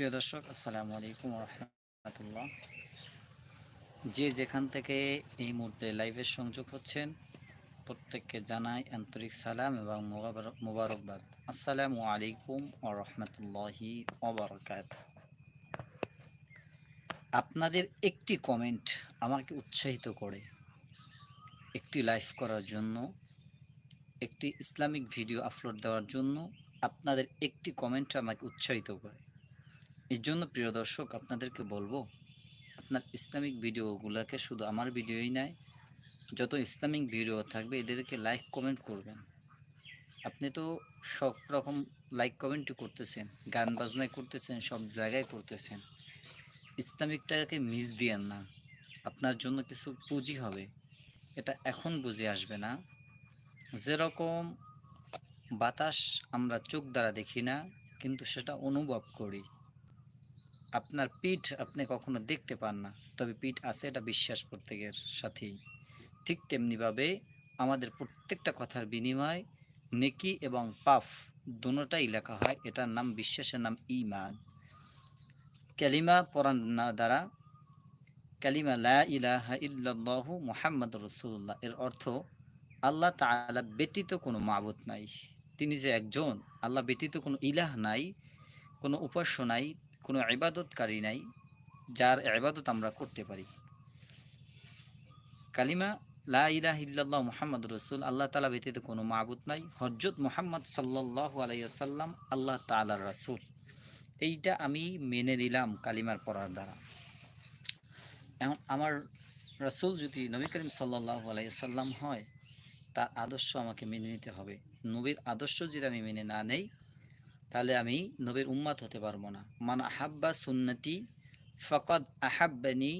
প্রিয় দর্শক, আসসালামু আলাইকুম রহমতুল্লাহ যে যেখান থেকে এই মুহূর্তে লাইভের সংযোগ হচ্ছেন, প্রত্যেককে জানাই আন্তরিক সালাম এবং মোবারক- মোবারকবাদ। আসসালামু আলাইকুম ও রহমতুল্লাহি ওবরকাত আপনাদের একটি কমেন্ট আমাকে উৎসাহিত করে, একটি লাইভ করার জন্য, একটি ইসলামিক ভিডিও আপলোড দেওয়ার জন্য আপনাদের একটি কমেন্ট আমাকে উৎসাহিত করে। এর জন্য প্রিয় দর্শক, আপনাদেরকে বলব, আপনার ইসলামিক ভিডিওগুলোকে শুধু আমার ভিডিওই নয়, যত ইসলামিক ভিডিও থাকবে, এদেরকে লাইক কমেন্ট করবেন। আপনি তো সব রকম লাইক কমেন্টই করতেছেন, গান বাজনায় করতেছেন, সব জায়গায় করতেছেন। ইসলামিকটাকে মিস দিয়েন না। আপনার জন্য কিছু পুঁজি হবে। এটা এখন বুঝে আসবে না। যেরকম বাতাস আমরা চোখ দ্বারা দেখি না, কিন্তু সেটা অনুভব করি। আপনার পিঠ আপনি কখনো দেখতে পান না, তবে পিঠ আছে এটা বিশ্বাস প্রত্যেকের সাথেই। ঠিক তেমনিভাবে আমাদের প্রত্যেকটা কথার বিনিময় নেকি এবং পাফ দুটোটাই লেখা হয়, এটার নাম, বিশ্বাসের নাম ইমান ক্যালিমা না দ্বারা, ক্যালিমা লা ইলাহা ইল্লাল্লাহু মুহাম্মদ রসুল্লাহ এর অর্থ আল্লাহ তাআলা ব্যতীত কোনো মাবুদ নাই। তিনি যে একজন, আল্লাহ ব্যতীত কোনো ইলাহ নাই, কোনো উপাস্য নাই কোনো ইবাদতকারী নাই, যার ইবাদত আমরা করতে পারি। কালিমা, লা ইলাহ ইল্লাল্লাহ মুহাম্মদ রসুল, আল্লাহ তালা ব্যতীত কোনো মাবুদ নাই। হজরত মুহাম্মদ সাল্লাহ আলাইসাল্লাম আল্লাহ তালার রাসুল। এইটা আমি মেনে নিলাম কালিমার পড়ার দ্বারা। এখন আমার রাসুল যদি নবী করিম সাল্লাহ আলাইসাল্লাম হয়, তার আদর্শ আমাকে মেনে নিতে হবে। নবীর আদর্শ যদি আমি মেনে না নেই তাহলে আমি নবীর উম্মাত হতে পারব না। মান আহাব্বা সুন্নতি ফকদ আহাব্বানি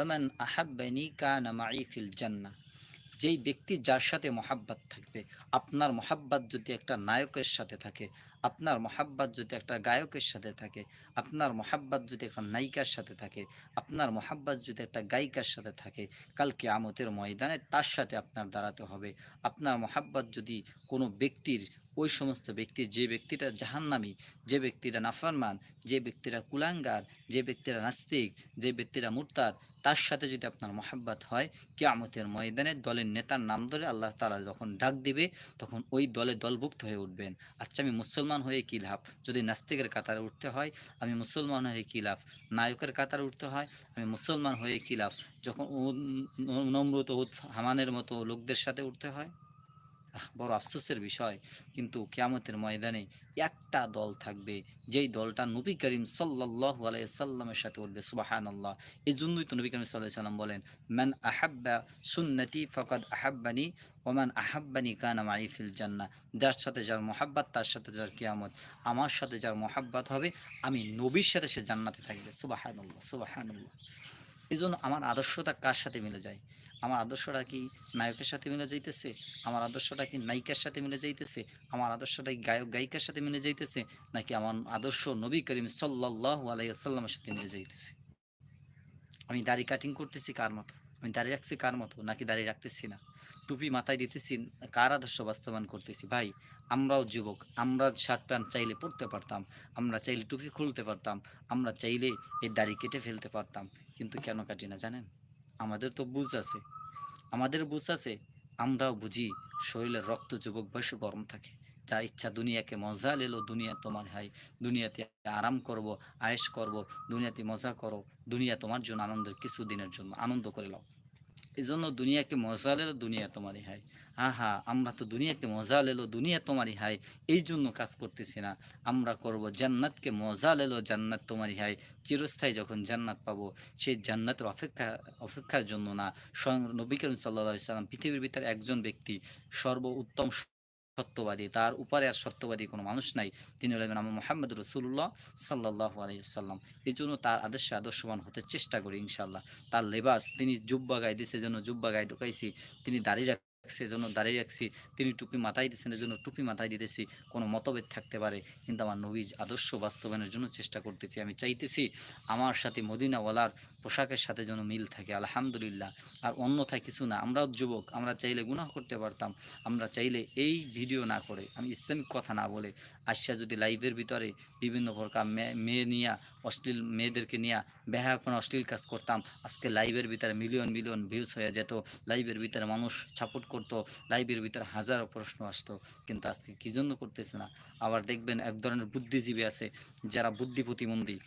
ওমান আহাব্বানি কানা মাই ফিল জান্না যেই ব্যক্তি যার সাথে মহাব্বাত থাকবে, আপনার মহাব্বাত যদি একটা নায়কের সাথে থাকে আপনার মহাব্বাত যদি একটা গায়কের সাথে থাকে, আপনার মহাব্বাত যদি একটা নায়িকার সাথে থাকে, আপনার মহাব্বাত যদি একটা গায়িকার সাথে থাকে কালকে আমতের ময়দানে তার সাথে আপনার দাঁড়াতে হবে। আপনার মহাব্বাত যদি কোনো ব্যক্তির, ওই সমস্ত ব্যক্তি, যে ব্যক্তিটা জাহান্নামি, যে ব্যক্তিরা নাফরমান, যে ব্যক্তিরা কুলাঙ্গার, যে ব্যক্তিরা নাস্তিক, যে ব্যক্তিরা মুরতাদ, তার সাথে যদি আপনার মহাব্বাত হয়, কেয়ামতের ময়দানে দলের নেতার নাম ধরে আল্লাহ তালা যখন ডাক দিবে, তখন ওই দলে দলভুক্ত হয়ে উঠবেন। আচ্ছা আমি মুসলমান হয়ে কী লাভ? যদি নাস্তিকের কাতারে উঠতে হয়, আমি মুসলমান হয়ে কী লাভ? নায়কের কাতারে উঠতে হয়, আমি মুসলমান হয়ে কী লাভ? যখন নম্রত হামানের মতো লোকদের সাথে উঠতে হয়? বড় আফসোসের বিষয়। কিন্তু কিয়ামতের ময়দানে একটা দল থাকবে। যেই দলটা নবী করিম সাল্লাহ আলাইসাল্লামের সাথে উঠবে সুবাহান আল্লাহ এই জন্যই তো নবী করিম সাল্লাহ সাল্লাম বলেন ম্যান আহাব্বা সুন্নতি ফকদ আহাব্বানি ওমান আহাব্বানি কানা মাইফিল জান্না যার সাথে যার মোহাব্বাত, তার সাথে যার কিয়ামত। আমার সাথে যার মোহাব্বাত হবে, আমি নবীর সাথে সে জান্নাতে থাকবে। সুবাহান আল্লাহ সুবাহান আল্লাহ এই জন্য আমার আদর্শতা কার সাথে মিলে যায়? আমার আদর্শটা কি নায়কের সাথে মিলে যাইতেছে? আমার আদর্শটা কি নায়িকার সাথে মিলে যাইতেছে? আমার আদর্শটা কি গায়ক, গায়িকার সাথে মিলে যাইতেছে? নাকি আমার আদর্শ নবী করিম সাল্লাহ আলাইসাল্লামের সাথে মিলে যাইতেছে? আমি দাড়ি কাটিং করতেছি কার মতো? আমি দাড়ি রাখছি কার মতো? নাকি দাড়ি রাখতেছি না? টুপি মাথায় দিতেছি, কার আদর্শ বাস্তবায়ন করতেছি? ভাই, আমরাও যুবক, আমরা শার্ট প্যান্ট চাইলে পরতে পারতাম, আমরা চাইলে টুপি খুলতে পারতাম, আমরা চাইলে এই দাড়ি কেটে ফেলতে পারতাম, কিন্তু কেন কাটি না জানেন? আমাদের তো বুঝ আছে। আমাদের বুঝ আছে, আমরাও বুঝি শরীরের রক্ত যুবক বয়স গরম থাকে। যা ইচ্ছা দুনিয়াকে মজা লেলো, দুনিয়া তোমার হাই দুনিয়াতে আরাম করব আয়েস করব, দুনিয়াতে মজা করো, দুনিয়া তোমার জন্য আনন্দের কিছু দিনের জন্য আনন্দ করে লাও। এই জন্য দুনিয়াকে মজা লেলো, দুনিয়া তোমারই হাই হা হা আমরা তো দুনিয়াকে মজা লেলো, দুনিয়া তোমারই হাই এই জন্য কাজ করতেছি না। আমরা করব জান্নাতকে মজা লেলো, জান্নাত তোমারই হাই। চিরস্থায়ী যখন জান্নাত পাবো, সেই জান্নাতের অপেক্ষা, অপেক্ষার জন্য না। স্বয়ং নবী করিম সাল্লা সাল্লাম পৃথিবীর ভিতরে একজন ব্যক্তি সর্ব উত্তম সত্যবাদী, তার উপরে আর সত্যবাদী কোনো মানুষ নাই, তিনি হলেন আমার মোহাম্মদ রসুল্লাহ সাল্লাহ আলাইসাল্লাম এই জন্য তার আদর্শে আদর্শবান হতে চেষ্টা করি ইনশাল্লাহ তার লেবাস, তিনি জুব্বা গায়ে দিছে জন্য জুব্বা গায়ে ঢুকাইছি, তিনি দাড়ি এজন্য দাঁড়িয়ে রাখছি। তিনি টুপি মাথায় দিচ্ছেন এজন্য টুপি মাথায় দিতেছি। কোনো মতভেদ থাকতে পারে, কিন্তু আমার নবীজ আদর্শ বাস্তবায়নের জন্য চেষ্টা করতেছি। আমি চাইতেছি আমার সাথে মদিনাওয়ালার পোশাকের সাথে যেন মিল থাকে, আলহামদুলিল্লাহ। আর অন্যথায় কিছু না আমরাও যুবক, আমরা চাইলে গুনাহ করতে পারতাম, আমরা চাইলে এই ভিডিও না করে, আমি ইসলামিক কথা না বলে আসিয়া যদি লাইভের ভিতরে বিভিন্ন প্রকার মেয়ে নিয়ে, অশ্লীল মেয়েদেরকে নিয়ে কোনো অশ্লীল কাজ করতাম, আজকে লাইভের ভিতরে মিলিয়ন মিলিয়ন ভিউজ হয়ে যেত। লাইভের ভিতরে মানুষ সাপোর্ট করতো, লাইভের ভিতরে হাজারো প্রশ্ন আসতো, কিন্তু আজকে কী জন্য করতেছে না? আবার দেখবেন এক ধরনের বুদ্ধিজীবী আছে, যারা বুদ্ধি প্রতিবন্ধী।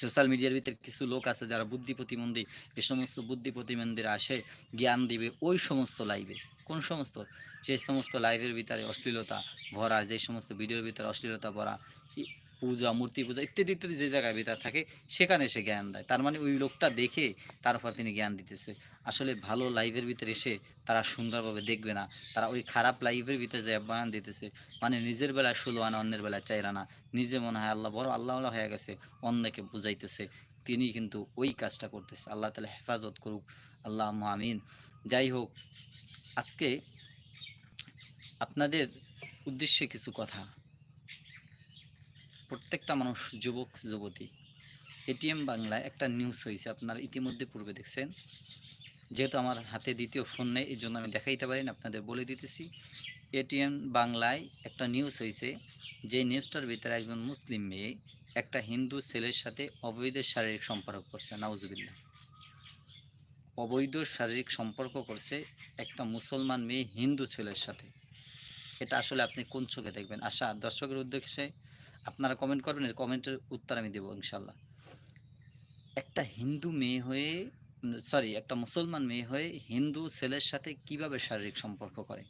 সোশ্যাল মিডিয়ার ভিতরে কিছু লোক আছে যারা বুদ্ধি প্রতিবন্ধী, এ সমস্ত বুদ্ধি প্রতিবন্ধীরা আসে, জ্ঞান দিবে ওই সমস্ত লাইভে। কোন সমস্ত? সেই সমস্ত লাইভের ভিতরে অশ্লীলতা ভরা, যে সমস্ত ভিডিওর ভিতরে অশ্লীলতা ভরা পূজা, মূর্তি পূজা ইত্যাদি ইত্যাদি যে জায়গায় ভিতর থাকে, সেখানে সে জ্ঞান দেয়। তার মানে ওই লোকটা দেখে তারপর তিনি জ্ঞান দিতেছে। আসলে ভালো লাইভের ভিতরে এসে তারা সুন্দরভাবে দেখবে না। তারা ওই খারাপ লাইভের ভিতরে যে বয়ান দিতেছে। মানে নিজের বেলায় ষোলো আনা, অন্যের বেলায় চাইরা না নিজে মনে হয় আল্লাহ বড় আল্লাহ হয়ে গেছে, অন্যকে বুঝাইতেছে। তিনি কিন্তু ওই কাজটা করতেছে। আল্লাহ তালা হেফাজত করুক। আল্লাহ আমিন। যাই হোক, আজকে আপনাদের উদ্দেশ্যে কিছু কথা। প্রত্যেকটা মানুষ যুবক, যুবতী। এটিএম বাংলায় একটা নিউজ হয়েছে আপনারা ইতিমধ্যে পূর্বে দেখছেন। যেহেতু আমার হাতে দ্বিতীয় ফোন নেই এই জন্য আমি দেখাইতে পারি না আপনাদের বলে দিতেছি। এটিএম বাংলায় একটা নিউজ হয়েছে যে নিউজটার ভিতরে একজন মুসলিম মেয়ে একটা হিন্দু ছেলের সাথে অবৈধ শারীরিক সম্পর্ক করছে নাউজুবিল্লা অবৈধ শারীরিক সম্পর্ক করছে একটা মুসলমান মেয়ে হিন্দু ছেলের সাথে। এটা আসলে আপনি কোন চোখে দেখবেন? আশা, দর্শকের উদ্দেশ্যে আপনারা কমেন্ট করবেন কমেন্টের উত্তর আমি দেবো ইনশাল্লাহ একটা হিন্দু মেয়ে হয়ে সরি একটা মুসলমান মেয়ে হয়ে হিন্দু ছেলের সাথে কীভাবে শারীরিক সম্পর্ক করে?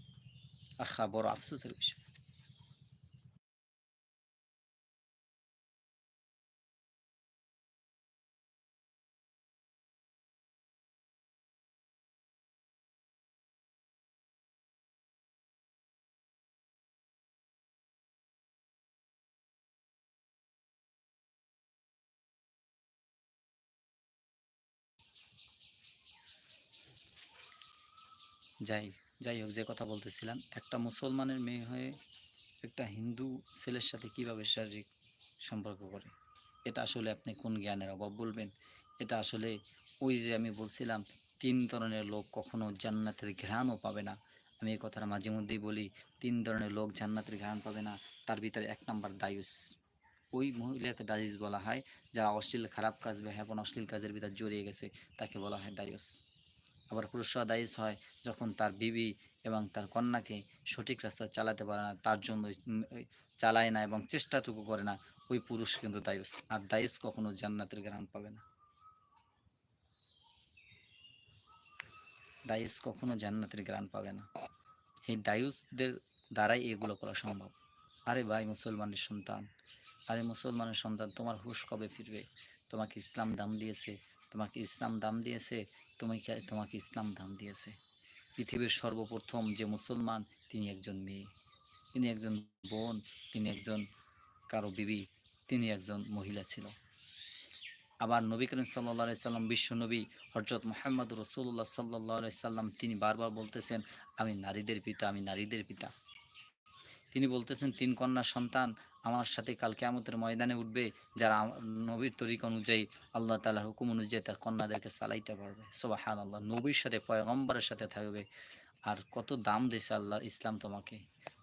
আহা, বড় আফসোসের বিষয়। যাই যাই হোক, যে কথা বলতেছিলাম, একটা মুসলমানের মেয়ে হয়ে একটা হিন্দু ছেলের সাথে কীভাবে শারীরিক সম্পর্ক করে? এটা আসলে আপনি কোন জ্ঞানের অভাব বলবেন? এটা আসলে ওই যে আমি বলছিলাম, তিন ধরনের লোক কখনো জান্নাতের ঘ্রাণও পাবে না। আমি এই কথাটা মাঝে মধ্যেই বলি, তিন ধরনের লোক জান্নাতের ঘ্রাণ পাবে না, তার ভিতরে এক নম্বর দায়ুস। ওই মহিলাকে দায়ুস বলা হয়, যারা অশ্লীল খারাপ কাজ বা হ্যাপন অশ্লীল কাজের ভিতরে জড়িয়ে গেছে, তাকে বলা হয় দায়ুস। আবার পুরুষরা দায়ী হয় যখন তার বিবি এবং তার কন্যাকে সঠিক রাস্তা চালাতে পারে না, তার জন্য চালায় না এবং চেষ্টাটুকু করে না, ওই পুরুষ কিন্তু দায়ুস। আর দায়ুস কখনো জান্নাতের গ্রাম পাবে না। দায়ুস কখনো জান্নাতের গ্রাম পাবে না। এই দায়ুসদের দ্বারাই এগুলো করা সম্ভব। আরে ভাই, মুসলমানের সন্তান। আরে মুসলমানের সন্তান, তোমার হুশ কবে ফিরবে? তোমাকে ইসলাম দাম দিয়েছে। তোমাকে ইসলাম দাম দিয়েছে। তোমাকে তোমাকে ইসলাম দাম দিয়েছে। পৃথিবীর সর্বপ্রথম যে মুসলমান, তিনি একজন মেয়ে, তিনি একজন বোন, তিনি একজন কারও বিবি, তিনি একজন মহিলা ছিল। আবার নবী করিম সাল্লা সাল্লাম, বিশ্ব নবী হরজত মোহাম্মদ রসুল্লাহ সাল্লাহ সাল্লাম, তিনি বারবার বলতেছেন, আমি নারীদের পিতা, আমি নারীদের পিতা। তিনি বলতেছেন, তিন কন্যা সন্তান আমার সাথে কাল কেমতের ময়দানে উঠবে যারা নবীর তরিক অনুযায়ী আল্লাহ তালার হুকুম অনুযায়ী তার কন্যাদেরকে চালাইতে পারবে। সোবাহান আল্লাহ নবীর সাথে, পয়গম্বরের সাথে থাকবে। আর কত দাম দিয়েছে আল্লাহ ইসলাম তোমাকে।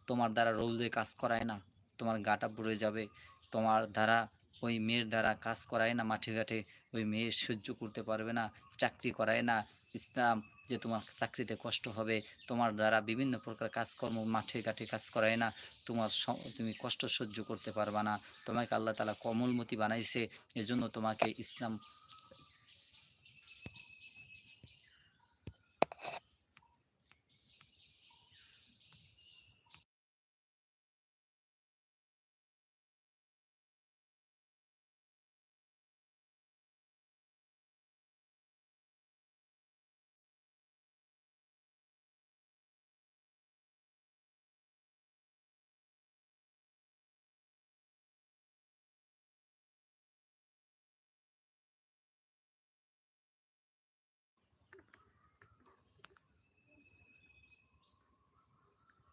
তোমার দ্বারা রোজে কাজ করায় না, তোমার গাটা পুড়ে যাবে। তোমার দ্বারা, ওই মেয়ের দ্বারা কাজ করায় না, মাঠে ঘাটে ওই মেয়ে সহ্য করতে পারবে না, চাকরি করায় না। ইসলাম যে তোমার চাকরিতে কষ্ট হবে, তোমার দ্বারা বিভিন্ন প্রকার কাজকর্ম মাঠে ঘাটে কাজ করায় না, তোমার তুমি কষ্ট সহ্য করতে পারবা না। তোমাকে আল্লাহ তালা কমলমতি বানাইছে। এজন্য তোমাকে ইসলাম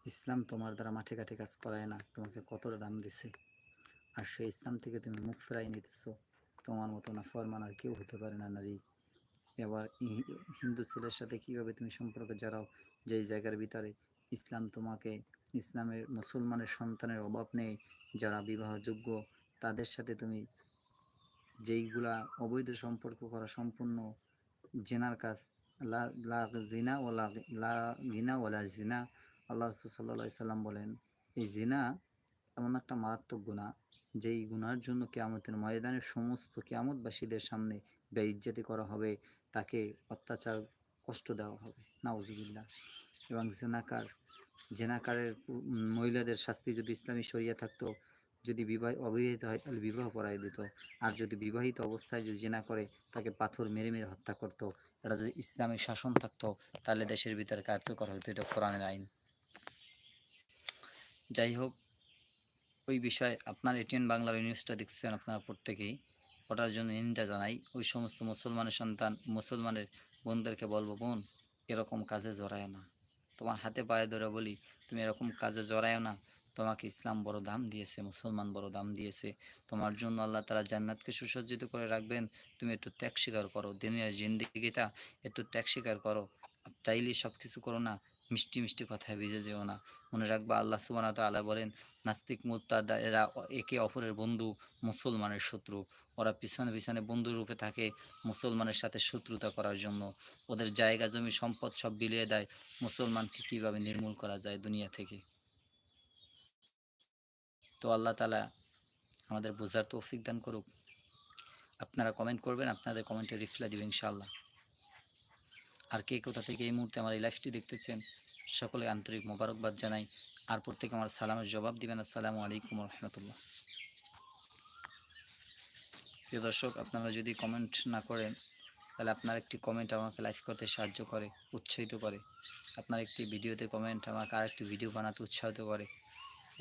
ইসলাম তোমার দ্বারা মাঠে ঘাটে কাজ করায় না, তোমাকে কতটা দাম দিছে? আর সেই ইসলাম থেকে তুমি মুখ ফেরাই নিতেছো, তোমার মতো না ফরমান আর কেউ হতে পারে না নারী। এবার হিন্দু ছেলের সাথে কীভাবে তুমি সম্পর্কে জড়াও যেই জায়গার ভিতরে ইসলাম তোমাকে ইসলামের মুসলমানের সন্তানের অভাব নেই, যারা বিবাহযোগ্য, তাদের সাথে তুমি যেইগুলা অবৈধ সম্পর্ক করা সম্পূর্ণ জেনার কাজ, লা জিনা ও লা লা গিনা ওলা জিনা আল্লাহ রসুল সাল্লাহ সাল্লাম বলেন, এই জিনা এমন একটা মারাত্মক গুণা যেই গুনার জন্য কেয়ামতের ময়দানের সমস্ত কেয়ামতবাসীদের সামনে বেইজ্জতি করা হবে, তাকে অত্যাচার, কষ্ট দেওয়া হবে। নাউজুবিল্লাহ। এবং জেনাকার, জেনাকারের মহিলাদের শাস্তি যদি ইসলামী শরিয়া থাকতো, যদি বিবাহ, অবিবাহিত হয়, তাহলে বিবাহ পড়াই দিত। আর যদি বিবাহিত অবস্থায় যদি জেনা করে, তাকে পাথর মেরে মেরে হত্যা করতো এটা যদি ইসলামী শাসন থাকতো, তাহলে দেশের ভিতরে কার্যকর হতো। এটা কোরআনের আইন। যাই হোক ওই বিষয়ে আপনার এটিএন বাংলার ওই নিউজটা দেখছেন আপনারা প্রত্যেকেই। ওটার জন্য নিন্দা জানাই। ওই সমস্ত মুসলমানের সন্তান, মুসলমানের বোনদেরকে বলব, বোন, এরকম কাজে জড়ায় না। তোমার হাতে পায়ে ধরে বলি, তুমি এরকম কাজে জড়ায় না। তোমাকে ইসলাম বড় দাম দিয়েছে, মুসলমান বড় দাম দিয়েছে। তোমার জন্য আল্লাহ তারা জান্নাতকে সুসজ্জিত করে রাখবেন। তুমি একটু ত্যাগ স্বীকার করো। দিনের জিন্দিগিটা একটু ত্যাগ স্বীকার করো। চাইলে সব কিছু করো না। মিষ্টি মিষ্টি কথায় ভিজে যেও না। মনে রাখবা আল্লাহ সুবানা তাআলা বলেন, নাস্তিক মুত্তাদা এরা একে অপরের বন্ধু, মুসলমানের শত্রু। ওরা পিছনে পিছনে বন্ধু রূপে থাকে মুসলমানের সাথে শত্রুতা করার জন্য। ওদের জায়গা, জমি, সম্পদ সব বিলিয়ে দেয়। মুসলমানকে কীভাবে নির্মূল করা যায় দুনিয়া থেকে? তো আল্লাহ তালা আমাদের বোঝার তৌফিক দান করুক। আপনারা কমেন্ট করবেন, আপনাদের কমেন্টে রিপ্লাই দিবেন ইনশাআল্লাহ। আর কে কোথা থেকে এই মুহূর্তে আমার এই লাইফটি দেখতেছেন সকলে আন্তরিক মোবারকবাদ জানাই। আর প্রত্যেকে আমার সালামের জবাব দিবেন। আসসালামু আলাইকুম রহমতুল্লাহ। প্রিয় দর্শক, আপনারা যদি কমেন্ট না করেন, তাহলে আপনার একটি কমেন্ট আমাকে লাইভ করতে সাহায্য করে, উৎসাহিত করে। আপনার একটি ভিডিওতে কমেন্ট আমাকে আর একটি ভিডিও বানাতে উৎসাহিত করে।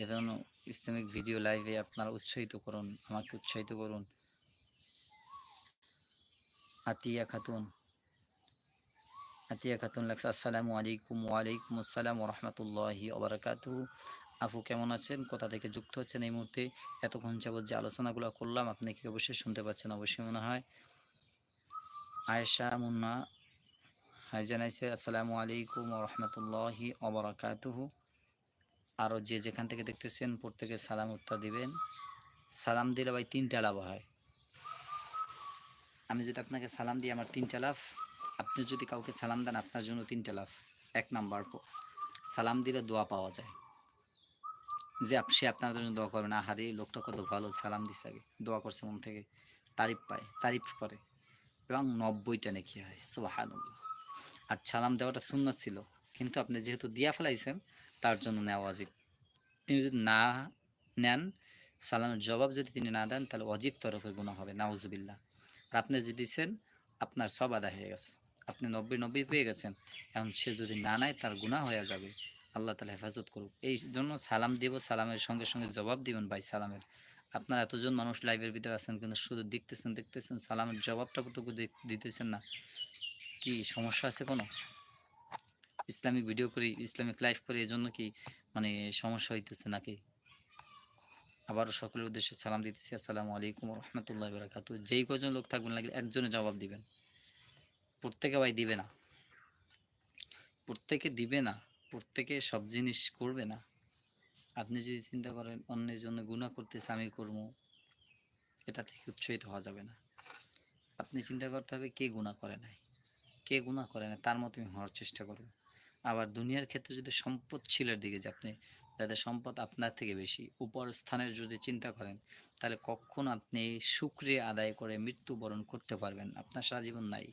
এজন্য ইসলামিক ভিডিও লাইভে আপনারা উৎসাহিত করুন, আমাকে উৎসাহিত করুন। আতিয়া খাতুন আতিয়া খাতুন লাগছে আসসালামু আলাইকুম ওয়ালাইকুম আসসালাম রহমতুল্লাহি ওবরাকাতু আপু কেমন আছেন? কোথা থেকে যুক্ত হচ্ছেন এই মুহূর্তে? এতক্ষণ যাবত যে আলোচনাগুলো করলাম, আপনি কি অবশ্যই শুনতে পাচ্ছেন? অবশ্যই মনে হয়। আয়েশা মুন্না হাই জানাইছে, আসসালামু আলাইকুম রহমতুল্লাহি ওবরাকাতুহু আরও যে যেখান থেকে দেখতেছেন, প্রত্যেকে সালাম উত্তর দিবেন। সালাম দিলে ভাই তিনটা লাভ হয়। আমি যদি আপনাকে সালাম দিই, আমার তিনটা লাভ। আপনি যদি কাউকে সালাম দেন, আপনার জন্য তিনটা লাভ। এক নাম্বার, সালাম দিলে দোয়া পাওয়া যায়। যে সে আপনার জন্য দোয়া করবেন আহারে, এই লোকটা কত ভালো, সালাম দিচ্ছে আগে, দোয়া করছে মন থেকে, তারিফ পায়, তারিফ করে। এবং নব্বইটা নাকি হয় সুবাহান আর সালাম দেওয়াটা সুন্নত ছিল, কিন্তু আপনি যেহেতু দিয়া ফেলাইছেন, তার জন্য নেওয়া অজিব তিনি যদি না নেন, সালামের জবাব যদি তিনি না দেন, তাহলে অজিব তরফের গুণা হবে, নাউজুবিল্লাহ। আর আপনি যে দিচ্ছেন আপনার সব আদা হয়ে গেছে। আপনি নব্বই নব্বই পেয়ে গেছেন। এখন সে যদি না নেয়, তার গুণা হয়ে যাবে। আল্লাহ তালা হেফাজত করুক। এই জন্য সালাম দিব, সালামের সঙ্গে সঙ্গে জবাব দিবেন ভাই সালামের। আপনার এতজন মানুষ লাইভের ভিতরে আছেন, কিন্তু শুধু দেখতেছেন দেখতেছেন, সালামের জবাবটা কতটুকু দিক- দিতেছেন না। কি সমস্যা আছে কোনো? ইসলামিক ভিডিও করি, ইসলামিক লাইভ করি এই জন্য কি মানে সমস্যা হইতেছে নাকি? আবারও সকলের উদ্দেশ্যে সালাম দিতেছি। আসসালামু আলাইকুম রহমতুল্লাহ বরাকাতু যেই কজন লোক থাকবেন, লাগলে একজনে জবাব দিবেন। প্রত্যেকে ভাই দিবে না। প্রত্যেকে দিবে না, প্রত্যেকে সব জিনিস করবে না। আপনি যদি চিন্তা করেন, অন্যের জন্য গুণা করতেছে, আমি করব। এটা থেকে উৎসাহিত হওয়া যাবে না। আপনি চিন্তা করতে হবে, কে গুণা করে নাই? কে গুণা করে না তার মতো হওয়ার চেষ্টা করব। আবার দুনিয়ার ক্ষেত্রে যদি সম্পদশীলের দিকে যে আপনি যাদের সম্পদ আপনার থেকে বেশি, উপর স্থানের যদি চিন্তা করেন, তাহলে কখন আপনি সুক্রিয়া আদায় করে মৃত্যুবরণ করতে পারবেন আপনার সারা জীবন নাই।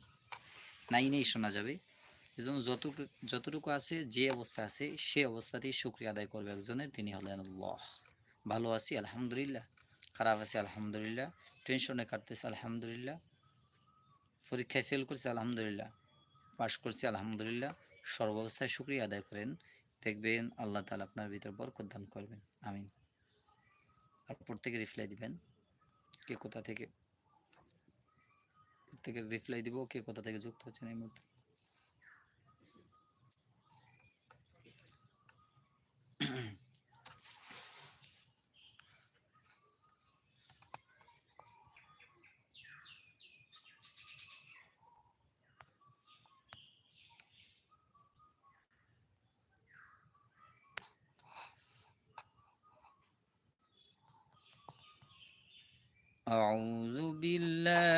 নাই নেই শোনা যাবে। এজন্য যতটুকু যতটুকু আছে, যে অবস্থা আছে, সে অবস্থাতেই শুক্রিয়া আদায় করবে একজনের, তিনি হলেন আল্লাহ। ভালো আছি, আলহামদুলিল্লাহ। খারাপ আছি, আলহামদুলিল্লাহ। টেনশনে কাটতেছে, আলহামদুলিল্লাহ। পরীক্ষায় ফেল করছে, আলহামদুলিল্লাহ। পাশ করছি, আলহামদুলিল্লাহ। সর্বাবস্থায় শুক্রিয়া আদায় করেন। দেখবেন আল্লাহ তালা আপনার ভিতর বরকত দান করবেন। আমিন। আর প্রত্যেকে রিপ্লাই দিবেন, কে কোথা থেকে? থেকে রিপ্লাই দিব কে কোথা থেকে যুক্ত হচ্ছেন এই মুহূর্তে। أعوذ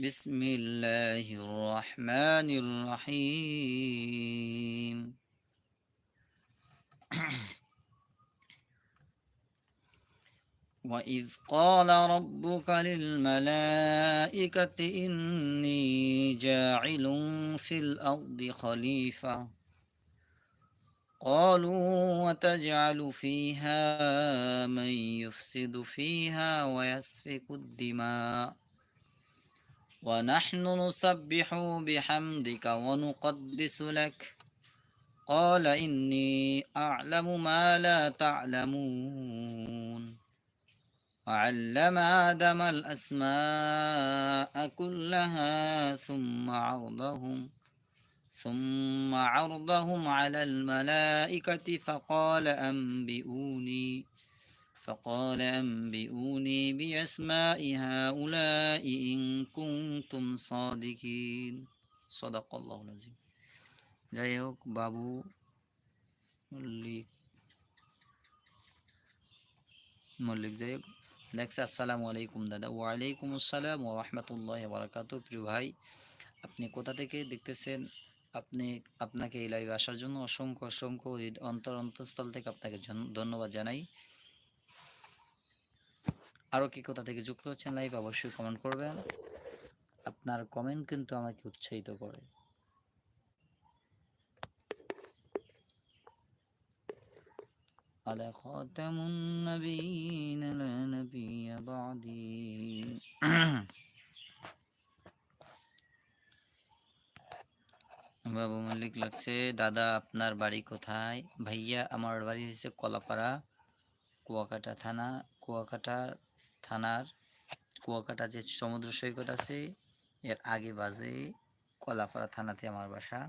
بسم الله الرحمن الرحيم. وإذ قال ربك للملائكة إني جاعل في الأرض خليفة. قالوا وتجعل فيها من يفسد فيها ويسفك الدماء. ونحن نسبح بحمدك ونقدس لك. قال إني أعلم ما لا تعلمون. وعلم آدم الأسماء كلها ثم عرضهم ثم عرضهم على الملائكة فقال أنبئوني. فقال أنبئوني بأسماء هؤلاء إن كنتم صادقين صدق الله العظيم যাই হোক বাবু মল্লিক মল্লিক যাই হোক লেখছে আসসালামু আলাইকুম দাদা ওয়ালাইকুম আসসালাম ও রহমতুল্লাহ বারাকাত প্রিয় ভাই আপনি কোথা থেকে দেখতেছেন আপনি আপনাকে এই লাইভে আসার জন্য অসংখ্য অসংখ্য অন্তর অন্তঃস্থল থেকে আপনাকে ধন্যবাদ জানাই আরও কি কোথা থেকে যুক্ত হচ্ছেন লাইভ অবশ্যই কমেন্ট করবেন আপনার কমেন্ট কিন্তু আমাকে উৎসাহিত করে على خاتم النبيين لا نبي بعدي বাবু মল্লিক লাগছে দাদা আপনার বাড়ি কোথায় ভাইয়া আমার বাড়ি হচ্ছে কলাপাড়া কুয়াকাটা থানা কুয়াকাটা থানার কুয়াকাটা যে সমুদ্র সৈকত আছে এর আগে বাজে কলাপাড়া থানাতে আমার বাসা।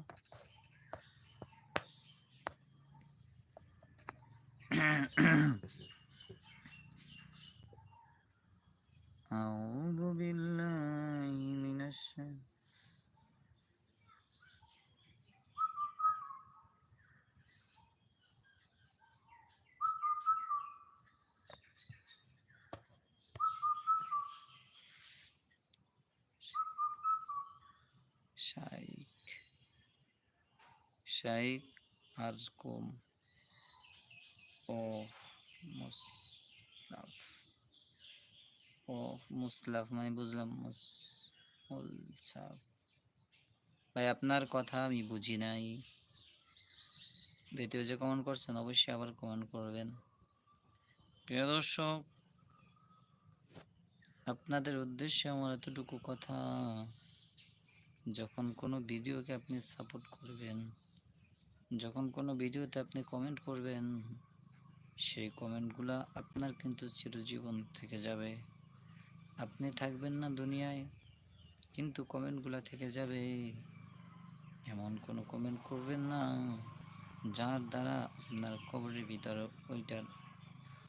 শাইক আজকুম ও মুসলাফ ও মুসলাফ মানে বুঝলাম মুসলাফ ভাই, আপনার কথা আমি বুঝি নাই। দ্বিতীয় যে কমেন্ট করছেন, অবশ্যই আবার কমেন্ট করবেন। প্রিয় দর্শক, আপনাদের উদ্দেশ্যে আমার এতটুকু কথা। যখন কোনো ভিডিওকে আপনি সাপোর্ট করবেন যখন কোনো ভিডিওতে আপনি কমেন্ট করবেন, সেই কমেন্টগুলো আপনার কিন্তু চিরজীবন থেকে যাবে। আপনি থাকবেন না দুনিয়ায়, কিন্তু কমেন্টগুলো থেকে যাবে। এমন কোনো কমেন্ট করবেন না, যার দ্বারা আপনার কবরের ভিতরে ওইটার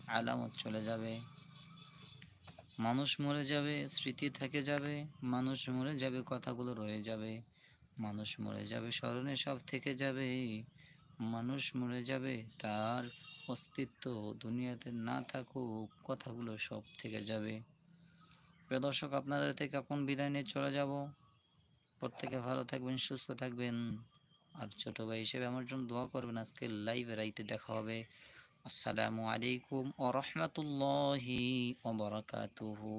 আলামত চলে যাবে। মানুষ মরে যাবে, স্মৃতি থেকে যাবে, মানুষ মরে যাবে, কথাগুলো রয়ে যাবে। মানুষ মরে যাবে, স্মরণে সব থেকে যাবে। মানুষ মরে যাবে, তার অস্তিত্ব দুনিয়াতে না থাকুক, কথাগুলো সব থেকে যাবে। প্রিয় দর্শক, আপনাদের থেকে এখন বিদায় নিয়ে চলে যাব। প্রত্যেকে ভালো থাকবেন, সুস্থ থাকবেন। আর ছোট ভাই হিসেবে আমার জন্য দোয়া করবেন, আজকে লাইভে রাইতে দেখা হবে। আসসালামু আলাইকুম ও রহমতুল্লাহি ওবরাকাতুহু